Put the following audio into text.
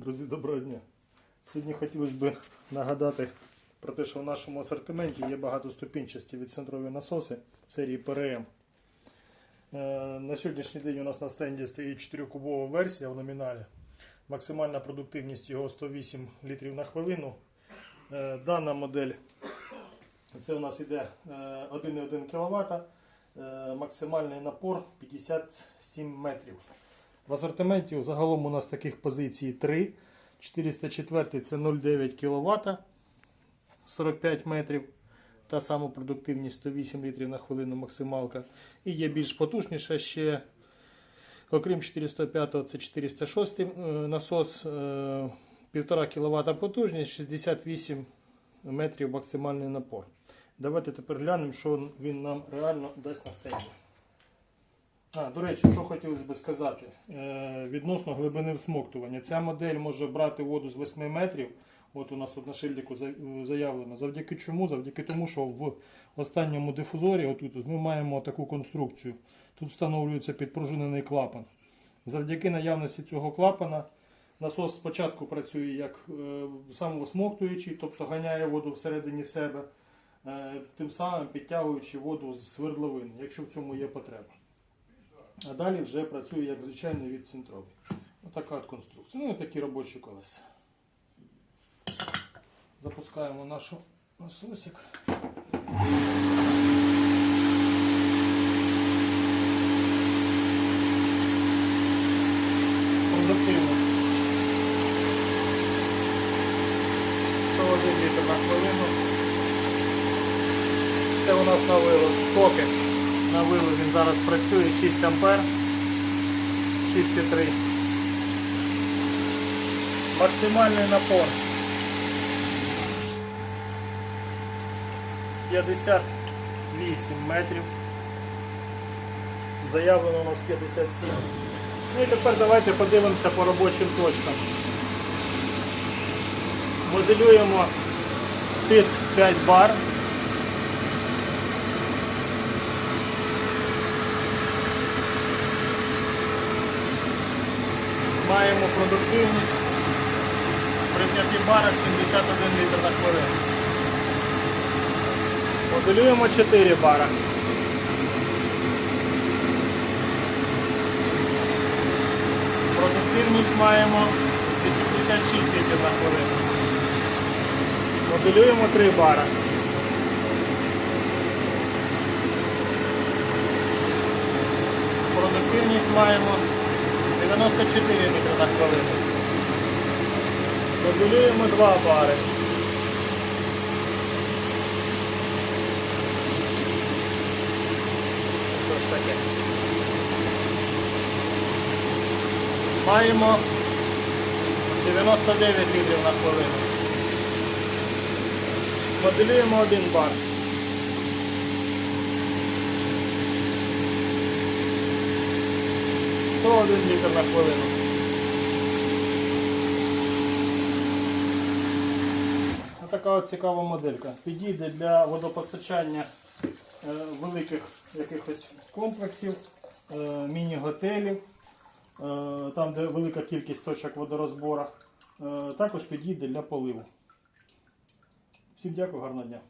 Друзі, доброго дня. Сьогодні хотілося б нагадати про те, що в нашому асортименті є багатоступінчасті відцентрові насоси серії ПРМ. Е, На сьогоднішній день у нас на стенді стоїть 4-кубова версія в номіналі. Максимальна продуктивність його 108 літрів на хвилину. Е, Дана модель це у нас іде е, 1,1 кВт, е, максимальний напор 57 метрів. В асортименті загалом у нас таких позицій 3. 404 це 0,9 кВт 45 метрів. Та сама продуктивність 108 літрів на хвилину максималка. І є більш потужніша ще. Окрім 405 це 406 е, насос, е, 1,5 кВт потужність, 68 метрів максимальний напор. Давайте тепер глянемо, що він нам реально дасть на стенді. А, до речі, що хотілося б сказати е, відносно глибини всмоктування. Ця модель може брати воду з 8 метрів. От у нас тут на шильдику заявлено. Завдяки чому? Завдяки тому, що в останньому дифузорі отут ми маємо таку конструкцію. Тут встановлюється підпружинений клапан. Завдяки наявності цього клапана насос спочатку працює як е, самовосмоктуючий, тобто ганяє воду всередині себе, е, тим самим підтягуючи воду з свердловин, якщо в цьому є потреба. А далі вже працює як звичайний від центровий. Отака от конструкція. Ну і такі робочі колеса. Запускаємо нашу насосик. Продуктивність. 101 літр на хвилину. Це у нас на вилов. Поки на вилов він зараз працює 6 ампер. 6,3. Максимальний напор. 58 метрів. Заявлено у нас 57. Ну і тепер давайте подивимося по робочим точкам. Моделюємо тиск 5 бар. Маємо продуктивність при 5 барах 71 літр на хвилину. Моделюємо 4 бара. Продуктивність маємо 86 літрів на хвилину. Моделюємо 3 бара. Продуктивність маємо 94 літри на хвилину. Моделюємо 2 бари. Що ж таке? Маємо 99 літрів на хвилину. Моделюємо один бар. Сто один літр на хвилину. Така цікава моделька. Підійде для водопостачання е, великих якихось комплексів, е, міні-готелів, е, там, де велика кількість точок водорозбору. Також підійде для поливу. Всім дякую, гарного дня.